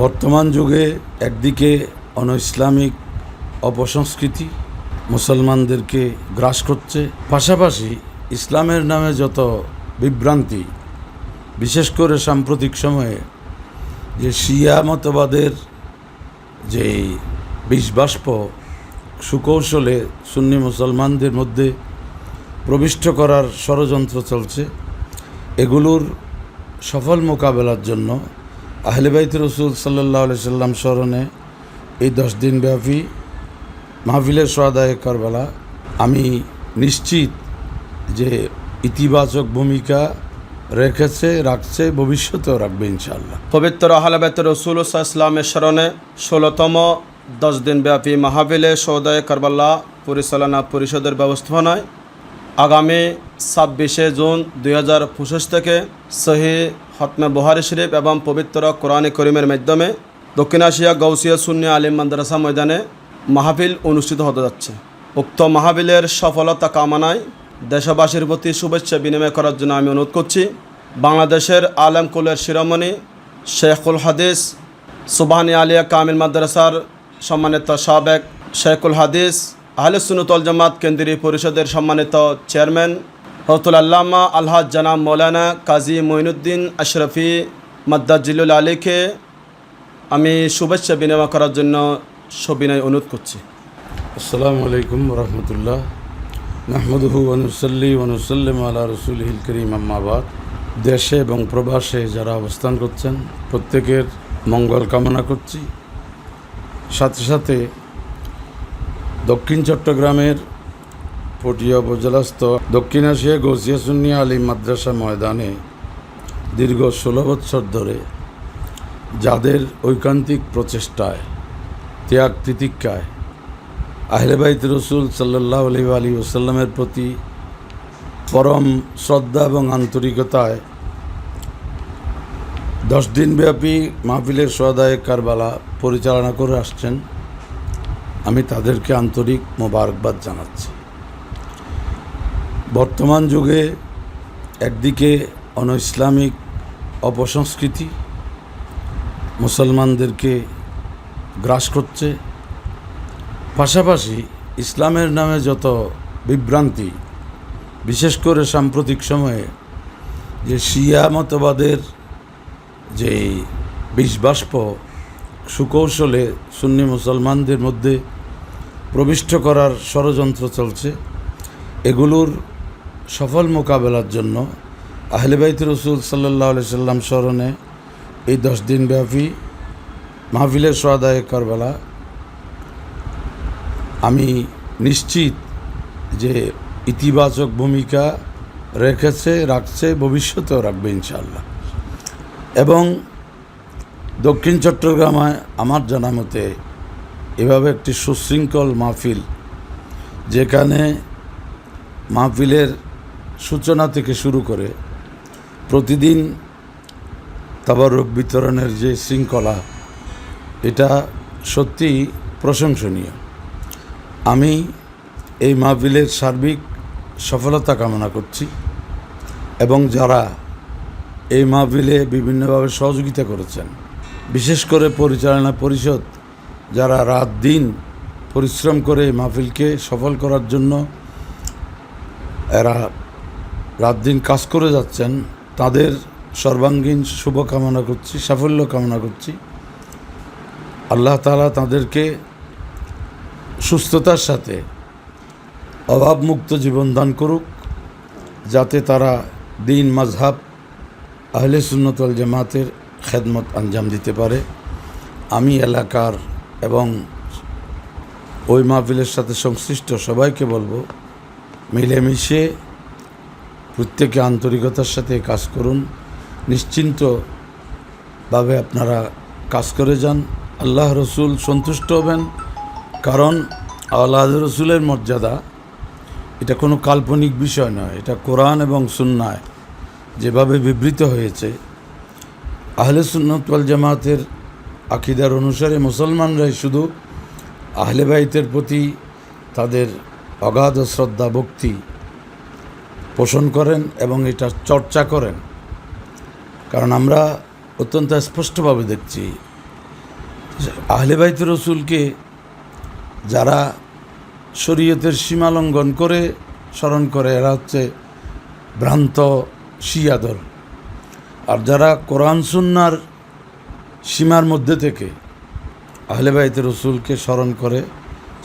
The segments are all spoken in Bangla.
বর্তমান যুগে একদিকে অনইসলামিক অপসংস্কৃতি মুসলমানদেরকে গ্রাস করছে, পাশাপাশি ইসলামের নামে যত বিভ্রান্তি, বিশেষ করে সাম্প্রতিক সময়ে যে শিয়া মতবাদের যে বিষবাষ্প সুকৌশলে সুন্নি মুসলমানদের মধ্যে প্রবিষ্ট করার ষড়যন্ত্র চলছে, এগুলোর সফল মোকাবেলার জন্য আহলেবাইত রসুল সাল্লাহ সাল্লাম স্মরণে এই দশ দিন ব্যাপী মাহফিলের সোয়াদায় কারবালা, আমি নিশ্চিত যে ইতিবাচক ভূমিকা রেখেছে, রাখছে, ভবিষ্যতেও রাখবে ইনশাআল্লাহ। পবিত্র আহলাবেত রসুল ইসলামের স্মরণে ষোলোতম দশ দিন ব্যাপী মাহাবিলে সৌদায় কারবাল্লা পরিচালনা পরিষদের ব্যবস্থাপনায় আগামী ছাব্বিশে জুন দুই হাজার পঁচিশ থেকে সহি হতমে বহারি শরীফ এবং পবিত্র কোরআনে করিমের মাধ্যমে দক্ষিণ এশিয়া গৌসিয়া শূন্য আলিম মাদ্রাসা ময়দানে মাহফিল অনুষ্ঠিত হতে যাচ্ছে। উক্ত মাহফিলের সফলতা কামনায় দেশবাসীর প্রতি শুভেচ্ছা বিনিময় করার জন্য আমি অনুরোধ করছি। বাংলাদেশের আলেম কুলের শিরোমণি শেখুল হাদিস, সুবাহানি আলিয়া কামিল মাদ্রাসার সম্মানিত সাবেক শেখুল হাদিস আহলে সুনুতল জামাত কেন্দ্রীয় পরিষদের সম্মানিত চেয়ারম্যান হরতুল আল্লামা আলহাজ জানাব মৌলানা কাজী মঈনুদ্দিন আশরফি মাদ্দাজিলুল আলীকে আমি শুভেচ্ছা বিনিময় করার জন্য সবিনয় অনুরোধ করছি। আসসালামু আলাইকুম রহমতুল্লাহ। নাহমদহু অনুসল্লি অনুসল্লিম আল্লাহ রসুলহিল করিম আম্মাবাদ দেশে এবং প্রবাসে যারা অবস্থান করছেন, প্রত্যেকের মঙ্গল কামনা করছি। সাথে সাথে দক্ষিণ চট্টগ্রামের পটিয়া উপজেলাস্থ দক্ষিণ এশিয়া গৌসিয়া সুন্নিয়া আলী মাদ্রাসা ময়দানে দীর্ঘ ষোলো বৎসর ধরে যাদের ঐকান্তিক প্রচেষ্টায়, ত্যাগ তিতিক্ষায় আহলেবাইত রসুল সাল্লাহ আলি আলী ওসাল্লামের প্রতি পরম শ্রদ্ধা এবং আন্তরিকতায় দশ দিনব্যাপী মাহফিলের সদায় কারবালা পরিচালনা করে আসছেন। আমি তাদেরকে আন্তরিক মোবারকবাদ জানাচ্ছি। বর্তমান যুগে একদিকে অনইসলামিক অপসংস্কৃতি মুসলমানদেরকে গ্রাস করছে, পাশাপাশি ইসলামের নামে যত বিভ্রান্তি, বিশেষ করে সাম্প্রতিক সময়ে যে শিয়া মতবাদের যে বিষবাষ্প সুকৌশলে সুন্নি মুসলমানদের মধ্যে প্রবিষ্ট করার ষড়যন্ত্র চলছে। এগুলোর সফল মোকাবেলার জন্য আহলেবাইত রসুল সাল্লাহ সাল্লাম স্মরণে এই দশ দিন ব্যাপী মাহফিলের সোয়াদায় কারবালা। আমি নিশ্চিত যে ইতিবাচক ভূমিকা রেখেছে, রাখছে, ভবিষ্যতেও রাখবে ইনশাআল্লাহ। এবং দক্ষিণ চট্টগ্রামে আমার জানা মতে এভাবে একটি সুশৃঙ্খল মাহফিল, যেখানে মাহফিলের সূচনা থেকে শুরু করে প্রতিদিন তাবারক বিতরণের যে শৃঙ্খলা, এটা সত্যিই প্রশংসনীয়। আমি এই মাহফিলের সার্বিক সফলতা কামনা করছি এবং যারা এই মাহফিলে বিভিন্নভাবে সহযোগিতা করেছেন বিশেষ করে পরিচালনা পরিষদ, যারা রাত দিন পরিশ্রম করে মাহফিলকে সফল করার জন্য এরা রাত দিন কাজ করে যাচ্ছেন, তাদের সর্বাঙ্গীন শুভ কামনা করছি, সাফল্য কামনা করছি। আল্লাহ তালা তাদেরকে সুস্থতার সাথে অভাবমুক্ত জীবন দান করুক, যাতে তারা দিন মাঝহাব আহলে সুন্নতল জামাতের খেদমত আঞ্জাম দিতে পারে। আমি এলাকার এবং ওই মাহফিলের সাথে সংশ্লিষ্ট সবাইকে বলব, মিলেমিশে প্রত্যেকে আন্তরিকতার সাথে কাজ করুন। নিশ্চিন্তভাবে আপনারা কাজ করে যান। আল্লাহ রসুল সন্তুষ্ট হবেন, কারণ আল্লাহ রসুলের মর্যাদা, এটা কোনো কাল্পনিক বিষয় নয়, এটা কোরআন এবং সুন্নায় যেভাবে বিবৃত হয়েছে। আহলে সুন্নতওয়াল জামাতের আকিদার অনুসারে মুসলমানরাই শুধু আহলে বাইতের প্রতি তাদের অগাধ শ্রদ্ধা, ভক্তি পোষণ করেন এবং এটা চর্চা করেন। কারণ আমরা অত্যন্ত স্পষ্টভাবে দেখছি, আহলে বাইত রসুলকে যারা শরীয়তের সীমা লঙ্ঘন করে স্মরণ করে, এরা হচ্ছে ভ্রান্ত শিয়াদল আর যারা কোরআন সুন্নার সীমার মধ্যে থেকে আহলে বাইত রসুলকে স্মরণ করে,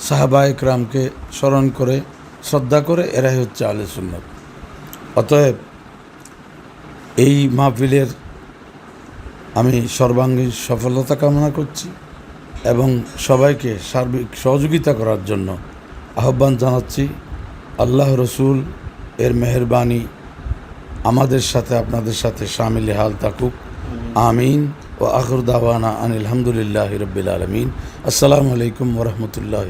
সাহাবা একরামকে স্মরণ করে, শ্রদ্ধা করে, এরাই হচ্ছে আহলে সুন্নত। অতএব এই মাহফিলের আমি সর্বাঙ্গীন সফলতা কামনা করছি এবং সবাইকে সার্বিক সহযোগিতা করার জন্য আহ্বান জানাচ্ছি। আল্লাহ রসুল এর মেহরবানি আমাদের সাথে আপনাদের সাথে সামিল হাল থাকুক আমিন। ও আখর দাওয়ানা আনিল রবিল আলমিন। আসসালামু আলাইকুম ওরহমতুল্লাহ